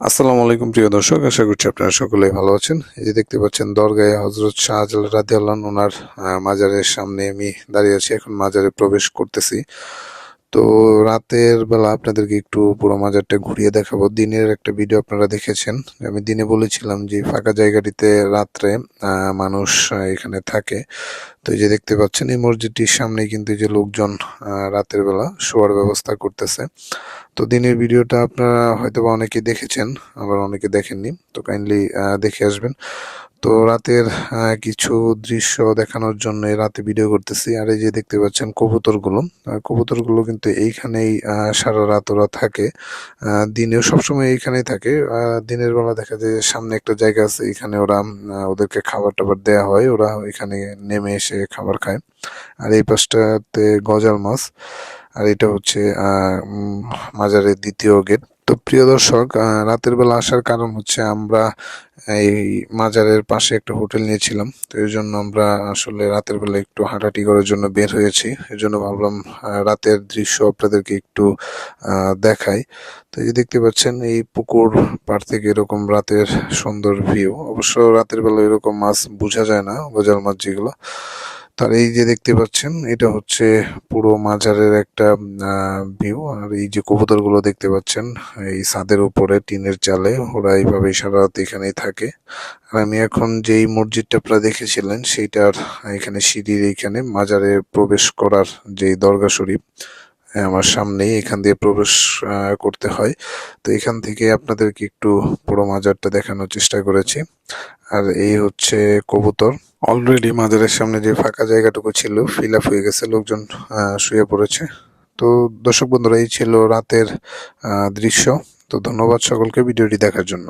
আসসালামু আলাইকুম, প্রিয় দর্শক। আশা করছি আপনারা সকলেই ভালো আছেন। এই যে দেখতে পাচ্ছেন, দরগায় হজরত শাহজাল রাদি আল্লাহ ওনার মাজারের সামনে আমি দাঁড়িয়ে আছি। এখন মাজারে প্রবেশ করতেছি। তো রাতের বেলা আপনাদেরকে একটু পুরো মাজারটা ঘুরিয়ে দেখাবো। দিনের একটা ভিডিও আপনারা দেখেছেন। আমি দিনে বলেছিলাম যে ফাঁকা জায়গাটিতে রাত্রে মানুষ এখানে থাকে। তো এই যে দেখতে পাচ্ছেন, এই মসজিদটির সামনে কিন্তু এই যে লোকজন রাতের বেলা শোয়ার ব্যবস্থা করতেছে। তো দিনের ভিডিওটা আপনারা হয়তো বা অনেকে দেখেছেন, আবার অনেকে দেখেননি, তো কাইন্ডলি দেখে আসবেন। তো রাতের কিছু দৃশ্য দেখানোর জন্য রাতে ভিডিও করতেছি, আর এই যে দেখতে পাচ্ছেন কবুতরগুলো কবুতরগুলো কিন্তু এইখানেই সারা রাত ওরা থাকে দিনেও সবসময় এইখানেই থাকে দিনের বেলা দেখা যায় সামনে একটা জায়গা আছে, এখানে ওরা ওদেরকে খাবার টাবার দেওয়া হয়, ওরা এখানে নেমে এসে খাবার খায়। আর এই পাশটাতে গজাল মাছ। আর এটা হচ্ছে মাজারের দ্বিতীয় গেট। তো প্রিয় দর্শক রাতের বেলা আসার কারণ হচ্ছে আমরা এই মাজারের পাশে একটা হোটেল নিয়েছিলাম। তো এই জন্য আমরা আসলে রাতের বেলা একটু হাঁটাহাঁটি করার জন্য বের হয়েছি। এই জন্য ভাবলাম রাতের দৃশ্য আপনাদেরকে একটু দেখাই। তো এই দেখতে পাচ্ছেন, এই পুকুর পাড় থেকে এরকম রাতের সুন্দর ভিউ অবশ্য রাতের বেলা এরকম মাছ বোঝা যায় না, গোজাল মাছ যেগুলো। তার এই যে দেখতে পাচ্ছেন, এটা হচ্ছে পুরো মাজারের একটা ভিউ আর এই যে কবুতরগুলো দেখতে পাচ্ছেন, এই ছাদের উপরে টিনের চালে, ওরা এইভাবে সারা রাত এখানেই থাকে। আর আমি এখন যেই মসজিদটা আপনারা দেখেছিলেন, সেইটার এখানে সিঁড়ির এইখানে মাজারে প্রবেশ করার যেই দরগা শরীফ আমার সামনেই এখান দিয়ে প্রবেশ করতে হয়। তো এখান থেকে আপনাদেরকে একটু পুরো মাজারটা দেখানোর চেষ্টা করেছি। আর এই হচ্ছে কবুতর। অলরেডি মাজারের সামনে যে ফাঁকা জায়গাটুকু ছিল ফিল আপ হয়ে গেছে, লোকজন শুয়ে পড়েছে। তো দর্শক বন্ধুরা, এই ছিল রাতের দৃশ্য। তো ধন্যবাদ সকলকে ভিডিওটি দেখার জন্য।